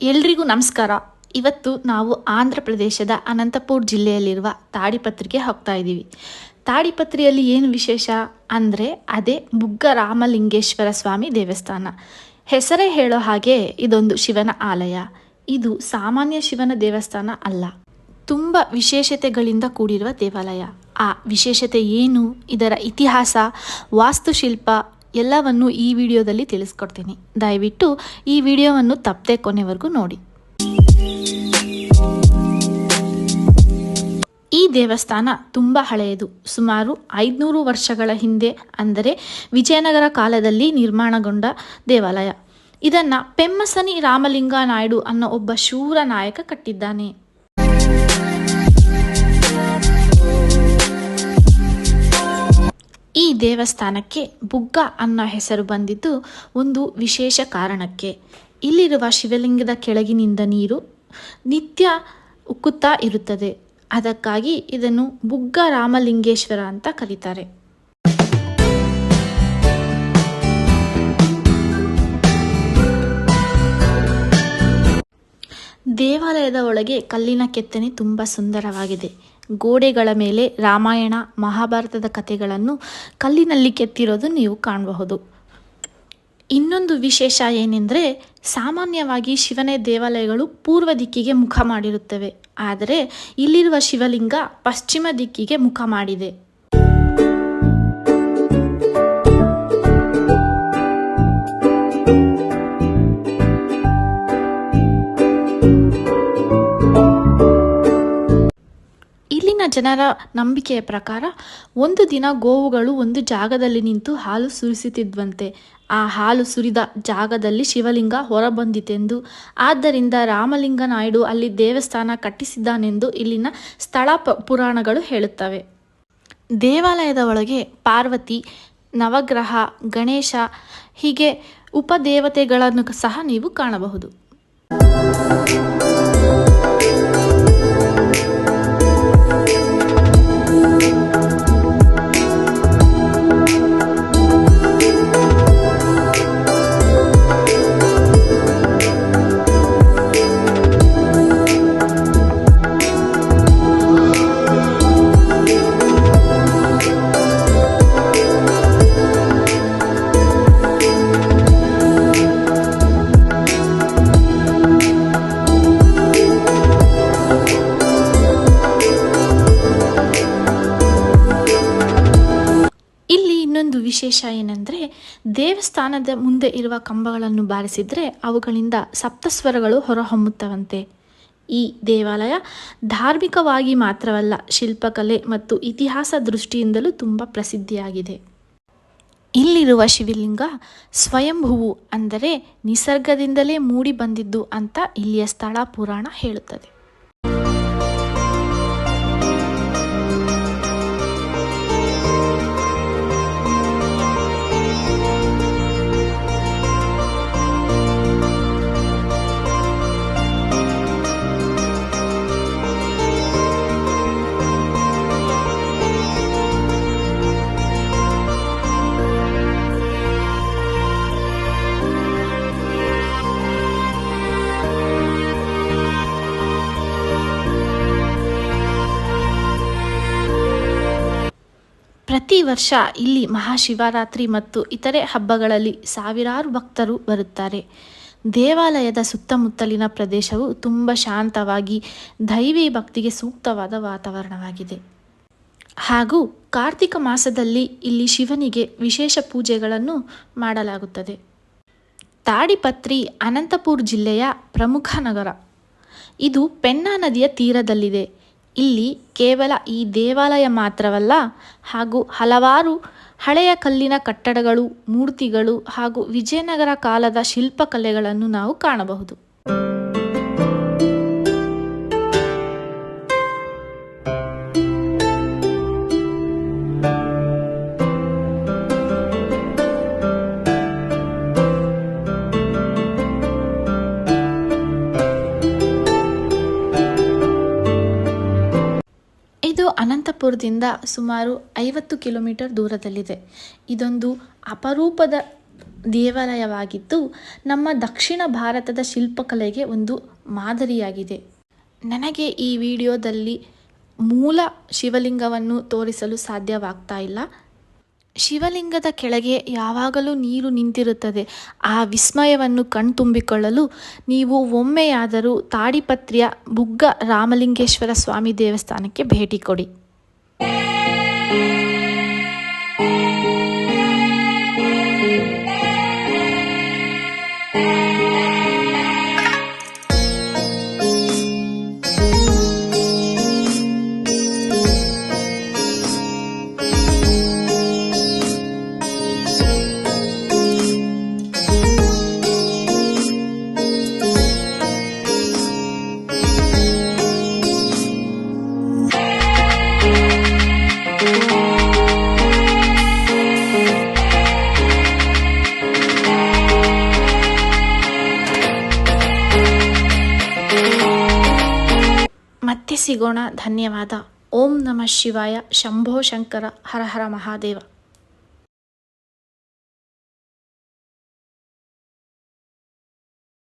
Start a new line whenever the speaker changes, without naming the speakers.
ಎಲ್ರಿಗೂ ನಮಸ್ಕಾರ. ಇವತ್ತು ನಾವು ಆಂಧ್ರ ಪ್ರದೇಶದ ಅನಂತಪುರ್ ಜಿಲ್ಲೆಯಲ್ಲಿರುವ ತಾಡಿಪತ್ರಿಗೆ ಹೋಗ್ತಾ ಇದ್ದೀವಿ. ತಾಡಿಪತ್ರಿಯಲ್ಲಿ ಏನು ವಿಶೇಷ ಅಂದರೆ ಅದೇ ಬುಗ್ಗ ರಾಮಲಿಂಗೇಶ್ವರ ಸ್ವಾಮಿ ದೇವಸ್ಥಾನ. ಹೆಸರೇ ಹೇಳೋ ಹಾಗೆ ಇದೊಂದು ಶಿವನ ಆಲಯ. ಇದು ಸಾಮಾನ್ಯ ಶಿವನ ದೇವಸ್ಥಾನ ಅಲ್ಲ. ತುಂಬ ವಿಶೇಷತೆಗಳಿಂದ ಕೂಡಿರುವ ದೇವಾಲಯ. ಆ ವಿಶೇಷತೆ ಏನು? ಇದರ ಇತಿಹಾಸ, ವಾಸ್ತುಶಿಲ್ಪ ಎಲ್ಲವನ್ನು ಈ ವಿಡಿಯೋದಲ್ಲಿ ತಿಳಿಸ್ಕೊಡ್ತೀನಿ. ದಯವಿಟ್ಟು ಈ ವಿಡಿಯೋವನ್ನು ತಪ್ಪದೆ ಕೊನೆವರೆಗೂ ನೋಡಿ. ಈ ದೇವಸ್ಥಾನ ತುಂಬ ಹಳೆಯದು. ಸುಮಾರು ಐದುನೂರು ವರ್ಷಗಳ ಹಿಂದೆ, ಅಂದರೆ ವಿಜಯನಗರ ಕಾಲದಲ್ಲಿ ನಿರ್ಮಾಣಗೊಂಡ ದೇವಾಲಯ. ಇದನ್ನು ಪೆಮ್ಮಸನಿ ರಾಮಲಿಂಗ ನಾಯ್ಡು ಅನ್ನೋ ಒಬ್ಬ ಶೂರ ನಾಯಕ ಕಟ್ಟಿದ್ದಾನೆ. ಈ ದೇವಸ್ಥಾನಕ್ಕೆ ಬುಗ್ಗ ಅನ್ನೋ ಹೆಸರು ಬಂದಿದ್ದು ಒಂದು ವಿಶೇಷ ಕಾರಣಕ್ಕೆ. ಇಲ್ಲಿರುವ ಶಿವಲಿಂಗದ ಕೆಳಗಿನಿಂದ ನೀರು ನಿತ್ಯ ಉಕ್ಕುತ್ತಾ ಇರುತ್ತದೆ. ಅದಕ್ಕಾಗಿ ಇದನ್ನು ಬುಗ್ಗ ರಾಮಲಿಂಗೇಶ್ವರ ಅಂತ ಕರೀತಾರೆ. ದೇವಾಲಯದ ಒಳಗೆ ಕಲ್ಲಿನ ಕೆತ್ತನೆ ತುಂಬ ಸುಂದರವಾಗಿದೆ. ಗೋಡೆಗಳ ಮೇಲೆ ರಾಮಾಯಣ, ಮಹಾಭಾರತದ ಕಥೆಗಳನ್ನು ಕಲ್ಲಿನಲ್ಲಿ ಕೆತ್ತಿರೋದು ನೀವು ಕಾಣಬಹುದು. ಇನ್ನೊಂದು ವಿಶೇಷ ಏನೆಂದರೆ, ಸಾಮಾನ್ಯವಾಗಿ ಶಿವನೇ ದೇವಾಲಯಗಳು ಪೂರ್ವ ದಿಕ್ಕಿಗೆ ಮುಖ ಮಾಡಿರುತ್ತವೆ. ಆದರೆ, ಇಲ್ಲಿರುವ ಶಿವಲಿಂಗ ಪಶ್ಚಿಮ ದಿಕ್ಕಿಗೆ ಮುಖ ಮಾಡಿದೆ. ಜನರ ನಂಬಿಕೆಯ ಪ್ರಕಾರ ಒಂದು ದಿನ ಗೋವುಗಳು ಒಂದು ಜಾಗದಲ್ಲಿ ನಿಂತು ಹಾಲು ಸುರಿಸುತ್ತಿದ್ವಂತೆ. ಆ ಹಾಲು ಸುರಿದ ಜಾಗದಲ್ಲಿ ಶಿವಲಿಂಗ ಹೊರಬಂದಿತೆಂದು. ಆದ್ದರಿಂದ ರಾಮಲಿಂಗ ನಾಯ್ಡು ಅಲ್ಲಿ ದೇವಸ್ಥಾನ ಕಟ್ಟಿಸಿದ್ದಾನೆಂದು ಇಲ್ಲಿನ ಸ್ಥಳ ಪುರಾಣಗಳು ಹೇಳುತ್ತವೆ. ದೇವಾಲಯದ ಒಳಗೆ ಪಾರ್ವತಿ, ನವಗ್ರಹ, ಗಣೇಶ ಹೀಗೆ ಉಪದೇವತೆಗಳನ್ನು ಸಹ ನೀವು ಕಾಣಬಹುದು. ವಿಶೇಷ ಏನೆಂದರೆ ದೇವಸ್ಥಾನದ ಮುಂದೆ ಇರುವ ಕಂಬಗಳನ್ನು ಬಾರಿಸಿದರೆ ಅವುಗಳಿಂದ ಸಪ್ತಸ್ವರಗಳು ಹೊರಹೊಮ್ಮುತ್ತವಂತೆ. ಈ ದೇವಾಲಯ ಧಾರ್ಮಿಕವಾಗಿ ಮಾತ್ರವಲ್ಲ, ಶಿಲ್ಪಕಲೆ ಮತ್ತು ಇತಿಹಾಸ ದೃಷ್ಟಿಯಿಂದಲೂ ತುಂಬ ಪ್ರಸಿದ್ಧಿಯಾಗಿದೆ. ಇಲ್ಲಿರುವ ಶಿವಲಿಂಗ ಸ್ವಯಂಭುವು ಅಂದರೆ ನಿಸರ್ಗದಿಂದಲೇ ಮೂಡಿ ಬಂದಿದ್ದು ಅಂತ ಇಲ್ಲಿಯ ಸ್ಥಳ ಪುರಾಣ ಹೇಳುತ್ತದೆ. ಪ್ರತಿ ವರ್ಷ ಇಲ್ಲಿ ಮಹಾಶಿವರಾತ್ರಿ ಮತ್ತು ಇತರೆ ಹಬ್ಬಗಳಲ್ಲಿ ಸಾವಿರಾರು ಭಕ್ತರು ಬರುತ್ತಾರೆ. ದೇವಾಲಯದ ಸುತ್ತಮುತ್ತಲಿನ ಪ್ರದೇಶವು ತುಂಬ ಶಾಂತವಾಗಿ, ದೈವಿ ಭಕ್ತಿಗೆ ಸೂಕ್ತವಾದ ವಾತಾವರಣವಾಗಿದೆ. ಹಾಗೂ ಕಾರ್ತಿಕ ಮಾಸದಲ್ಲಿ ಇಲ್ಲಿ ಶಿವನಿಗೆ ವಿಶೇಷ ಪೂಜೆಗಳನ್ನು ಮಾಡಲಾಗುತ್ತದೆ. ತಾಡಿಪತ್ರಿ ಅನಂತಪುರ್ ಜಿಲ್ಲೆಯ ಪ್ರಮುಖ ನಗರ. ಇದು ಪೆನ್ನಾ ನದಿಯ ತೀರದಲ್ಲಿದೆ. ಇಲ್ಲಿ ಕೇವಲ ಈ ದೇವಾಲಯ ಮಾತ್ರವಲ್ಲ ಹಾಗೂ ಹಲವಾರು ಹಳೆಯ ಕಲ್ಲಿನ ಕಟ್ಟಡಗಳು, ಮೂರ್ತಿಗಳು ಹಾಗೂ ವಿಜಯನಗರ ಕಾಲದ ಶಿಲ್ಪಕಲೆಗಳನ್ನು ನಾವು ಕಾಣಬಹುದು. ಅನಂತಪುರದಿಂದ ಸುಮಾರು ಐವತ್ತು ಕಿಲೋಮೀಟರ್ ದೂರದಲ್ಲಿದೆ. ಇದೊಂದು ಅಪರೂಪದ ದೇವಾಲಯವಾಗಿದ್ದು, ನಮ್ಮ ದಕ್ಷಿಣ ಭಾರತದ ಶಿಲ್ಪಕಲೆಗೆ ಒಂದು ಮಾದರಿಯಾಗಿದೆ. ನನಗೆ ಈ ವಿಡಿಯೋದಲ್ಲಿ ಮೂಲ ಶಿವಲಿಂಗವನ್ನು ತೋರಿಸಲು ಸಾಧ್ಯವಾಗ್ತಾ ಇಲ್ಲ. ಶಿವಲಿಂಗದ ಕೆಳಗೆ ಯಾವಾಗಲೂ ನೀರು ನಿಂತಿರುತ್ತದೆ. ಆ ವಿಸ್ಮಯವನ್ನು ಕಣ್ತುಂಬಿಕೊಳ್ಳಲು ನೀವು ಒಮ್ಮೆಯಾದರೂ ತಾಡಿಪತ್ರಿಯ ಬುಗ್ಗ ರಾಮಲಿಂಗೇಶ್ವರ ಸ್ವಾಮಿ ದೇವಸ್ಥಾನಕ್ಕೆ ಭೇಟಿ ಕೊಡಿ. Yeah. ಮತ್ತೆ ಸಿಗೋಣ. ಧನ್ಯವಾದ. ಓಂ ನಮಃ ಶಿವಾಯ. ಶಂಭೋ ಶಂಕರ. ಹರ ಹರ ಮಹಾದೇವ.